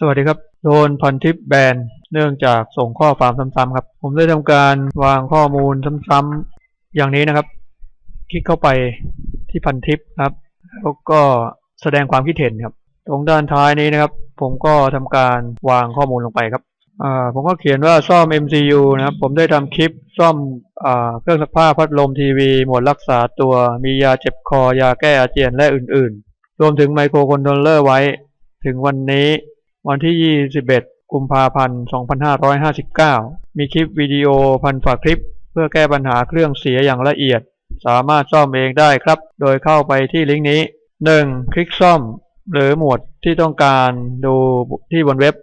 สวัสดีครับโดนพันทิปแบนเนื่องจากส่งข้อความซ้ำๆครับ ผมได้ทำการวางข้อมูลซ้ำๆอย่างนี้นะครับ คลิกเข้าไปที่พันทิปครับ แล้วก็แสดงความคิดเห็นครับ ตรงด้านท้ายนี้นะครับ ผมก็ทำการวางข้อมูลลงไปครับผมก็เขียนว่าซ่อม MCU นะครับ ผมได้ทำคลิปซ่อมอเครื่องซักผ้าพัดลมทีวี หมวดรักษาตัว มียาเจ็บคอ ยาแก้อาเจียนและอื่นๆ รวมถึงไมโครคอนโทรลเลอร์ไว้ ถึงวันนี้ วันที่ 21 กุมภาพันธ์ 2559 มีคลิปวิดีโอพันฝาคลิป เพื่อแก้ปัญหาเครื่องเสียอย่างละเอียด สามารถซ่อมเองได้ครับ โดยเข้าไปที่ลิงก์นี้ 1. คลิกซ่อม หรือหมวดที่ต้องการดูที่บนเว็บ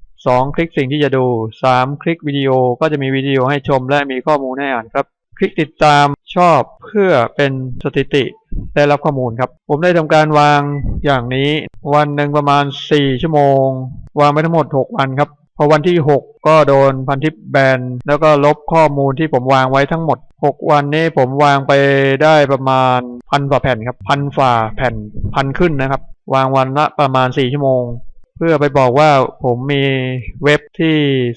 2. คลิกสิ่งที่จะดู 3. คลิกวิดีโอก็จะมีวิดีโอให้ชมและมีข้อมูลให้อ่านครับ คลิกติดตามชอบเพื่อเป็นสถิติ ได้รับข้อมูลครับ ผมได้ทำการวางอย่างนี้ วันหนึ่งประมาณ 4 ชั่วโมง วางไปทั้งหมด 6 วันครับ พอวันที่ 6 ก็โดนพันทิปแบน แล้วก็ลบข้อมูลที่ผมวางไว้ทั้งหมด 6 วันนี้ผมวางไปได้ประมาณพันฝ่าแผ่นครับพันฝ่าแผ่นพันขึ้นนะครับ วางวันละประมาณ 4 ชั่วโมง เพื่อไปบอกว่าผมมีเว็บที่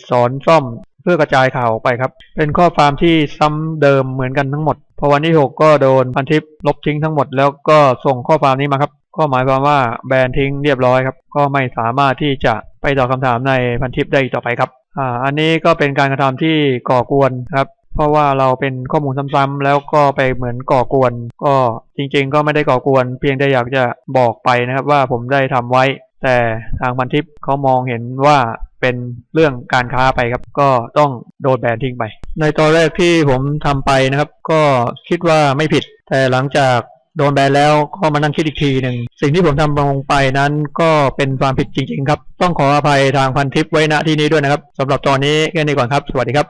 สอนซ่อมเพื่อกระจายข่าวออกไปครับ เป็นข้อความที่ซ้ำเดิมเหมือนกันทั้งหมด พอวันที่ 6 ก็โดนพันทิปลบทิ้งทั้งหมดแล้วก็ส่งข้อความนี้มาครับ ก็หมายความว่าแบนทิ้งเรียบร้อยครับ ก็ไม่สามารถที่จะไปตอบคำถามในพันทิปได้อีกต่อไปครับอ่าอันนี้ก็เป็นการกระทำที่ก่อกวนครับเพราะว่าเราเป็นข้อมูลซ้ำๆแล้วก็ไปเหมือนก่อกวน ก็จริงๆ ก็ไม่ได้ก่อกวน เพียงแต่อยากจะบอกไปนะครับว่าผมได้ทำไว้ แต่ทางพันทิปเขามองเห็นว่า เป็นเรื่องการค้าไปครับ ก็ต้องโดนแบนทิ้งไป ในตอนแรกที่ผมทำไปนะครับ ก็คิดว่าไม่ผิด แต่หลังจากโดนแบนแล้วก็มานั่งคิดอีกทีหนึ่งสิ่งที่ผมทำลงไปนั้นก็เป็นความผิดจริง ๆ ครับ ต้องขออภัยทางพันทิปไว้ณที่นี้ด้วยนะครับสำหรับตอนนี้แค่นี้ก่อนครับ สวัสดีครับ